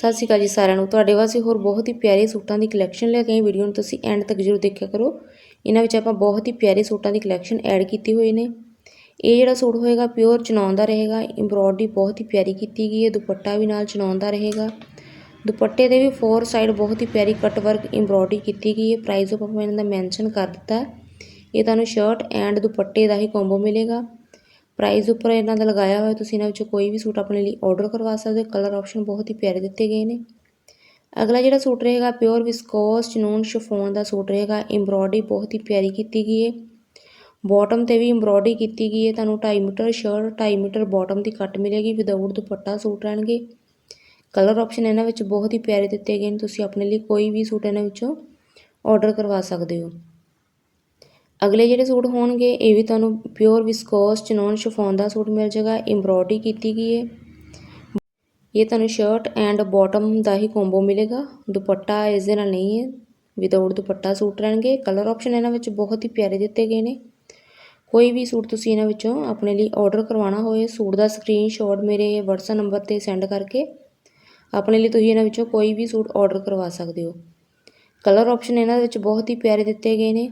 ਸਤਿ ਸ਼੍ਰੀ ਅਕਾਲ ਜੀ ਸਾਰਿਆਂ ਨੂੰ। ਤੁਹਾਡੇ ਵਾਸਤੇ ਹੋਰ ਬਹੁਤ ਹੀ ਪਿਆਰੇ ਸੂਟਾਂ ਦੀ ਕਲੈਕਸ਼ਨ ਲੈ ਕੇ ਆਈ ਵੀਡੀਓ ਨੂੰ। ਤੁਸੀਂ ਐਂਡ ਤੱਕ ਜ਼ਰੂਰ ਦੇਖਿਆ ਕਰੋ। ਇਹਨਾਂ ਵਿੱਚ ਆਪਾਂ ਬਹੁਤ ਹੀ ਪਿਆਰੇ ਸੂਟਾਂ ਦੀ ਕਲੈਕਸ਼ਨ ਐਡ ਕੀਤੀ ਹੋਈ ਨੇ। ਇਹ ਜਿਹੜਾ ਸੂਟ ਹੋਏਗਾ ਪਿਓਰ ਚਨੌਨ ਦਾ ਰਹੇਗਾ। ਐਮਬ੍ਰੋਇਡਰੀ ਬਹੁਤ ਹੀ ਪਿਆਰੀ ਕੀਤੀ ਗਈ ਹੈ। ਦੁਪੱਟਾ ਵੀ ਨਾਲ ਚਨੌਨ ਦਾ ਰਹੇਗਾ। ਦੁਪੱਟੇ ਦੇ ਵੀ ਫੋਰ ਸਾਈਡ ਬਹੁਤ ਹੀ ਪਿਆਰੀ ਕੱਟ ਵਰਕ ਐਮਬ੍ਰੋਇਡਰੀ ਕੀਤੀ ਗਈ ਹੈ। ਪ੍ਰਾਈਸ ਆਪਾਂ ਇਹਨਾਂ ਦਾ ਮੈਂਸ਼ਨ ਕਰ ਦਿੱਤਾ। ਇਹ ਤੁਹਾਨੂੰ ਸ਼ਰਟ ਐਂਡ ਦੁਪੱਟੇ ਦਾ ਹੀ ਕੰਬੋ ਮਿਲੇਗਾ। ਪ੍ਰਾਈਸ ਉੱਪਰ ਇਹਨਾਂ ਦਾ ਲਗਾਇਆ ਹੋਇਆ, ਤੁਸੀਂ ਇਹਨਾਂ ਵਿੱਚੋਂ ਕੋਈ ਵੀ ਸੂਟ ਆਪਣੇ ਲਈ ਆਰਡਰ ਕਰਵਾ ਸਕਦੇ ਹੋ। ਕਲਰ ਆਪਸ਼ਨ ਬਹੁਤ ਹੀ ਪਿਆਰੇ ਦਿੱਤੇ ਗਏ ਨੇ। ਅਗਲਾ ਜਿਹੜਾ ਸੂਟ ਰਹੇਗਾ ਪਿਓਰ ਵਿਸਕੋਸ ਚਨੂਨ ਸ਼ਫੋਨ ਦਾ ਸੂਟ ਰਹੇਗਾ। ਐਮਬ੍ਰੋਇਡਰੀ ਬਹੁਤ ਹੀ ਪਿਆਰੀ ਕੀਤੀ ਗਈ ਹੈ। ਬਾਟਮ ਤੇ ਵੀ ਐਮਬ੍ਰੋਇਡਰੀ ਕੀਤੀ ਗਈ ਹੈ। ਤੁਹਾਨੂੰ 2.5 ਮੀਟਰ ਸ਼ਰਟ 2.5 ਮੀਟਰ ਬਾਟਮ ਦੀ ਕੱਟ ਮਿਲੇਗੀ। ਵਿਦਆਊਟ ਦੁਪੱਟਾ ਸੂਟ ਰਹਿਣਗੇ। ਕਲਰ ਆਪਸ਼ਨ ਇਹਨਾਂ ਵਿੱਚ ਬਹੁਤ ਹੀ ਪਿਆਰੇ ਦਿੱਤੇ ਗਏ ਨੇ। ਤੁਸੀਂ ਆਪਣੇ ਲਈ ਕੋਈ ਵੀ ਸੂਟ ਇਹਨਾਂ ਵਿੱਚੋਂ ਆਰਡਰ ਕਰਵਾ ਸਕਦੇ ਹੋ। ਅਗਲੇ ਜਿਹੜੇ ਸੂਟ ਹੋਣਗੇ, ਇਹ ਵੀ ਤੁਹਾਨੂੰ ਪਿਓਰ ਵਿਸਕੋਸ ਚਨੋਨ ਸ਼ਫੋਨ ਦਾ ਸੂਟ ਮਿਲ ਜਾਏਗਾ ਐਮਬ੍ਰੋਇਡਰੀ ਕੀਤੀ ਗਈ ਹੈ। ਇਹ ਤੁਹਾਨੂੰ ਸ਼ਰਟ ਐਂਡ ਬਾਟਮ ਦਾ ਹੀ ਕੰਬੋ ਮਿਲੇਗਾ। ਦੁਪੱਟਾ ਇਸ ਦੇ ਨਾਲ ਨਹੀਂ ਹੈ ਵਿਦਆਊਟ ਦੁਪੱਟਾ ਸੂਟ ਰਹਿਣਗੇ। ਕਲਰ ਆਪਸ਼ਨ ਇਹਨਾਂ ਵਿੱਚ ਬਹੁਤ ਹੀ ਪਿਆਰੇ ਦਿੱਤੇ ਗਏ ਨੇ। ਕੋਈ ਵੀ ਸੂਟ ਤੁਸੀਂ ਇਹਨਾਂ ਵਿੱਚੋਂ ਆਪਣੇ ਲਈ ਆਰਡਰ ਕਰਵਾਉਣਾ ਹੋਵੇ ਸੂਟ ਦਾ ਸਕਰੀਨਸ਼ਾਟ ਮੇਰੇ WhatsApp ਨੰਬਰ ਤੇ ਸੈਂਡ ਕਰਕੇ ਆਪਣੇ ਲਈ ਤੁਸੀਂ ਇਹਨਾਂ ਵਿੱਚੋਂ ਕੋਈ ਵੀ ਸੂਟ ਆਰਡਰ ਕਰਵਾ ਸਕਦੇ ਹੋ। ਕਲਰ ਆਪਸ਼ਨ ਇਹਨਾਂ ਵਿੱਚ ਬਹੁਤ ਹੀ ਪਿਆਰੇ ਦਿੱਤੇ ਗਏ ਨੇ।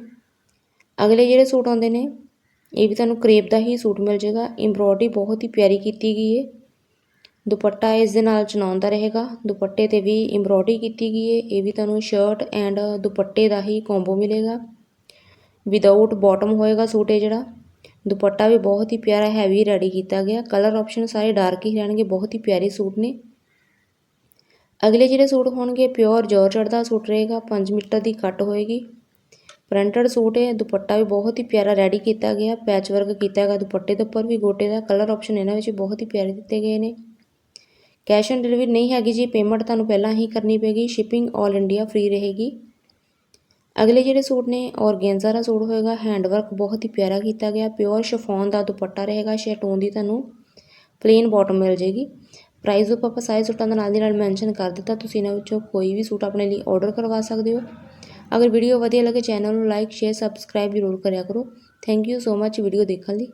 ਅਗਲੇ ਜਿਹੜੇ ਸੂਟ ਆਉਂਦੇ ਨੇ, ਇਹ ਵੀ ਤੁਹਾਨੂੰ ਕਰੇਪ ਦਾ ਹੀ ਸੂਟ ਮਿਲ ਜਾਏਗਾ। ਐਮਬ੍ਰੋਇਡਰੀ ਬਹੁਤ ਹੀ ਪਿਆਰੀ ਕੀਤੀ ਗਈ ਹੈ ਦੁਪੱਟਾ ਇਸ ਦੇ ਨਾਲ ਚਨਾਉਂਦਾ ਰਹੇਗਾ। ਦੁਪੱਟੇ ਤੇ ਵੀ ਐਮਬ੍ਰੋਇਡਰੀ ਕੀਤੀ ਗਈ ਹੈ ਇਹ ਵੀ ਤੁਹਾਨੂੰ ਸ਼ਰਟ ਐਂਡ ਦੁਪੱਟੇ ਦਾ ਹੀ ਕੰਬੋ ਮਿਲੇਗਾ। ਵਿਦਆਊਟ ਬਾਟਮ ਹੋਏਗਾ ਸੂਟ ਇਹ ਜਿਹੜਾ। ਦੁਪੱਟਾ ਵੀ ਬਹੁਤ ਹੀ ਪਿਆਰਾ ਹੈਵੀ ਰੈਡੀ ਕੀਤਾ ਗਿਆ। ਕਲਰ ਆਪਸ਼ਨ ਸਾਰੇ ਡਾਰਕ ਹੀ ਰਹਿਣਗੇ। ਬਹੁਤ ਹੀ ਪਿਆਰੇ ਸੂਟ ਨੇ। ਅਗਲੇ ਜਿਹੜੇ ਸੂਟ ਹੋਣਗੇ ਪਿਓਰ ਜਾਰਜਟ ਦਾ ਸੂਟ ਰਹੇਗਾ। 5 ਮੀਟਰ ਦੀ ਕੱਟ ਹੋਏਗੀ। ਪ੍ਰਿੰਟਡ ਸੂਟ ਹੈ, ਦੁਪੱਟਾ ਵੀ ਬਹੁਤ ਹੀ ਪਿਆਰਾ ਰੈਡੀ ਕੀਤਾ ਗਿਆ ਪੈਚ ਵਰਕ ਕੀਤਾ ਹੈਗਾ ਦੁਪੱਟੇ ਦੇ ਉੱਪਰ ਵੀ ਗੋਟੇ ਦਾ ਕਲਰ ਆਪਸ਼ਨ ਇਹਨਾਂ ਵਿੱਚ ਬਹੁਤ ਹੀ ਪਿਆਰੇ ਦਿੱਤੇ ਗਏ ਨੇ। ਕੈਸ਼ ਔਨ ਡਿਲੀਵਰੀ ਨਹੀਂ ਹੈਗੀ ਜੀ ਪੇਮੈਂਟ ਤੁਹਾਨੂੰ ਪਹਿਲਾਂ ਹੀ ਕਰਨੀ ਪੈਗੀ ਸ਼ਿਪਿੰਗ 올 ਇੰਡੀਆ ਫ੍ਰੀ ਰਹੇਗੀ। ਅਗਲੇ ਜਿਹੜੇ ਸੂਟ ਨੇ, ਔਰਗੈਂਜ਼ਾ ਦਾ ਸੂਟ ਹੋਏਗਾ ਹੈਂਡ ਵਰਕ ਬਹੁਤ ਹੀ ਪਿਆਰਾ ਕੀਤਾ ਗਿਆ ਪਿਓਰ ਸ਼ਫੋਨ ਦਾ ਦੁਪੱਟਾ ਰਹੇਗਾ ਸ਼ੈਟੋਨ ਦੀ ਤੁਹਾਨੂੰ ਪਲੇਨ ਬਾਟਮ ਮਿਲ ਜੇਗੀ ਪ੍ਰਾਈਸ ਉੱਪਰ ਆਪਾਂ ਸਾਰੇ ਸੂਟਾਂ ਦਾ ਨਾਲ ਦੀ ਨਾਲ ਮੈਂਸ਼ਨ ਕਰ ਦਿੱਤਾ, ਤੁਸੀਂ ਇਹਨਾਂ ਵਿੱਚੋਂ ਕੋਈ ਵੀ ਸੂਟ ਆਪਣੇ ਲਈ ਆਰਡਰ ਕਰਵਾ ਸਕਦੇ ਹੋ। ਅਗਰ ਵੀਡੀਓ ਵਧੀਆ ਲੱਗੇ ਚੈਨਲ ਨੂੰ ਲਾਈਕ ਸ਼ੇਅਰ ਸਬਸਕ੍ਰਾਈਬ ਜ਼ਰੂਰ ਕਰਿਆ ਕਰੋ। Thank you so much video ਦੇਖਣ ਲਈ।